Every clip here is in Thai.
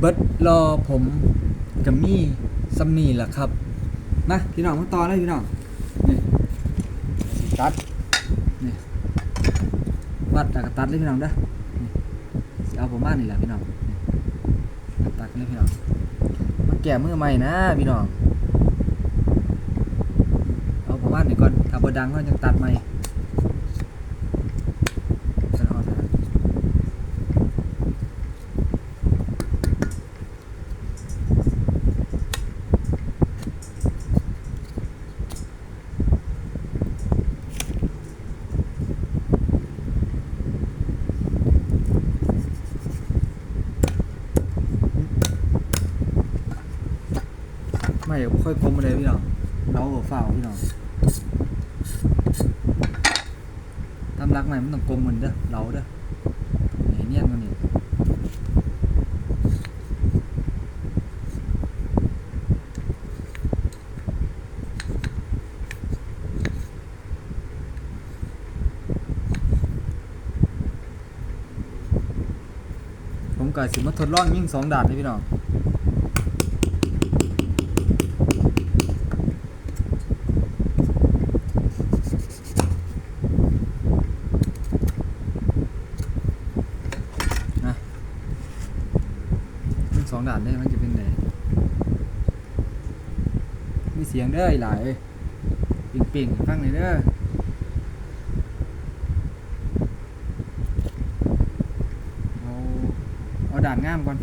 เบิร์ดรอผมกับมี่ซัมนี่แหละครับมาพี่น้องมาต่อเลยพี่น้องนี่ตัดนี่วัดแล้วก็ตัดเลยพี่น้องเด้อเอาประมาณนี้แหละพี่น้องตัดเลยพี่น้องมาแก้มือใหม่นะพี่น้องเอาประมาณนี้ก่อนถ้าบ่ดังก็ยังตัดใหม่จะเอาเท่านั้น ไม่ค่อยคมเลยพี่น้องเราก็ฝ้าวพี่น้องทำรักใหม่มันต้องกลมเหมือนเด้อเราเด้อเห็นเนียนมันนี่ผมก็สิมาทดลองยิงสองดาดเลยพี่น้อง องด่านได้มันจะเป็นไหนมีเสียงเด้อหลายปิ่งปิ่งฟังเลยเด้อเอาเอาด่านง่ามก่อน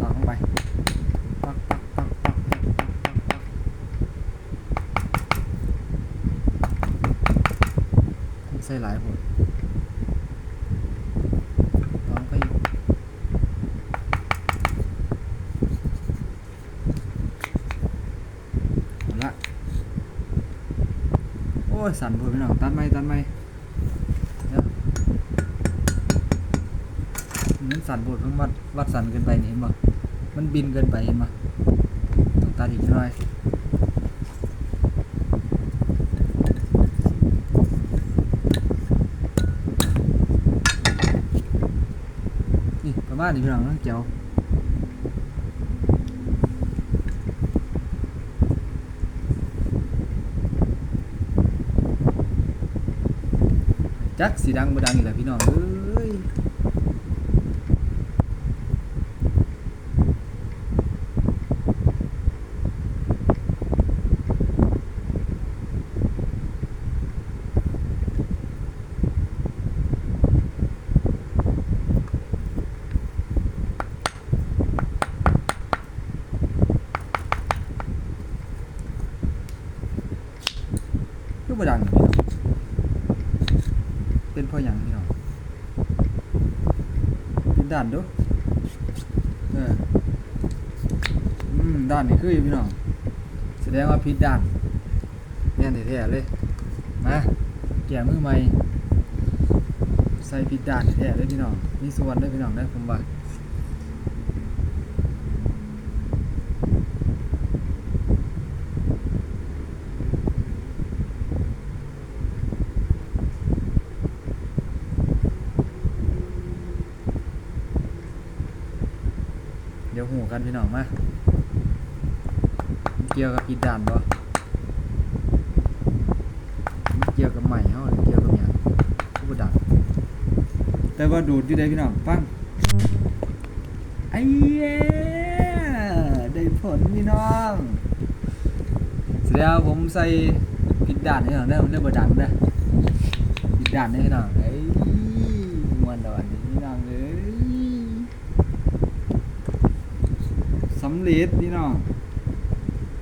ต่อลงไปปักปักปักปักใส่หลายหมด โอ้ยสั่นพูดพี่น้องตัดไหมตัดไหมเดี๋ยวมันสั่นพูดมันวัดวัดสั่นเกินไปนี่เห็นบ่มันบินเกินไปเห็นบ่ต้องตัดอีกหน่อยนี่ประมาณนี้พี่น้องนั่งเจียว จักสีดังบ่ดังนี่แหละพี่น้องเอ้ยคือบ่ดังนี่พี่น้อง เป็นเพราะอย่างพี่น้องเป็นด่านดูเอออืมด่านนี่คืออยู่พี่น้องแสดงว่าผิดด่านแน่นแท้ๆเลยนะแก่มือใหม่ใส่ผิดด่านแท้ๆเลยพี่น้องมีส่วนด้วยพี่น้องได้ผมว่า เดี๋ยวหูกันพี่น้องมามันเกี่ยวกับผิดด่านบ่มันเกี่ยวกับใหม่เฮาหรือเกี่ยวกับหยังผู้บ่ดังแต่ว่าดูดอยู่ได้พี่น้องฟังไอ้เย้ได้ผลพี่น้องเสร็จแล้วผมใส่ผิดด่านให้หน่อยได้อได้บ่ดังเด้อผิดด่านให้หน่อยเอ้ยม่วนดอนนี้พี่น้องเอ้ย สำเร็จพี่น้อง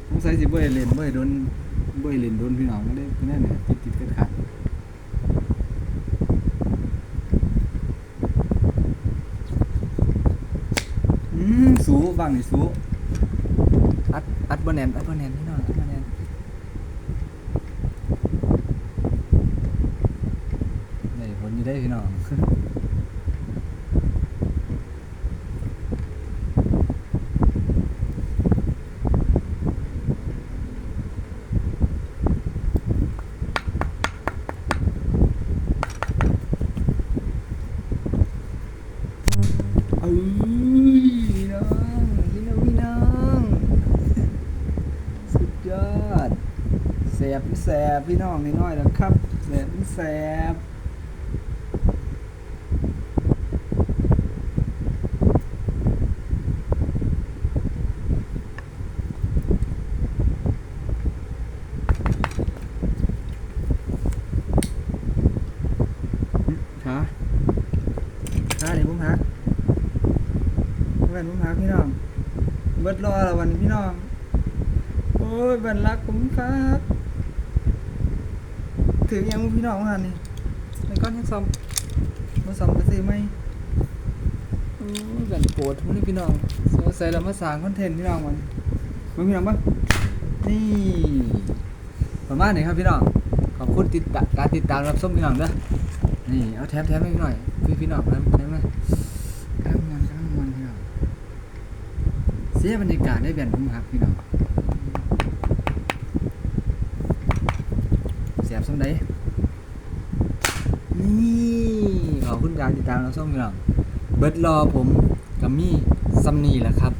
สงสัยสิบ่ได้เล่นบ่ได้โดนบ่ได้เล่นโดนพี่น้องก็ได้นั่นแหละติดติดขัดขัดอืมสูบางนี่สูอัดอัดบ่แน่นอัดบ่แน่นพี่น้องอัดบ่แน่นได้ผลอยู่ได้พี่น้อง อ อ้ยพี่น้องพี่น้องพี่น้อง สุดยอดแสบแสบพี่น้องน้อยๆแล้วครับแสบแสบขาขาเดี๋ยวผมหักแว่นผมหักพี่น้องเบิดรอละวันพี่น้องโอ้ยบันรักผมครับ ถือยังพี่น้องหันนี่ในก้อนยังซ้อมมาซ้อมก็ซื้อไหมโอ้ยบันโปรดทุกนี่พี่น้องสงสัยเรามาสร้างคอนเทนต์พี่น้องมันมึงพี่น้องปะนี่ประมาณนี้ครับพี่น้องขอบคุณติดตามการติดตามรับชมพี่น้องเด้อนี่เอาแถมแถมให้หน่อยพี่พี่น้องแถมแถมมากำลังมันกำลังมันพี่น้องเสียบรรยากาศได้เบียนผมครับพี่น้อง เสีย บส้มได้นี่ขอบคุณการติดตามรับชมพี่น้องเบิร์ดรอผมกับมี่ซัมนี่แหละครับ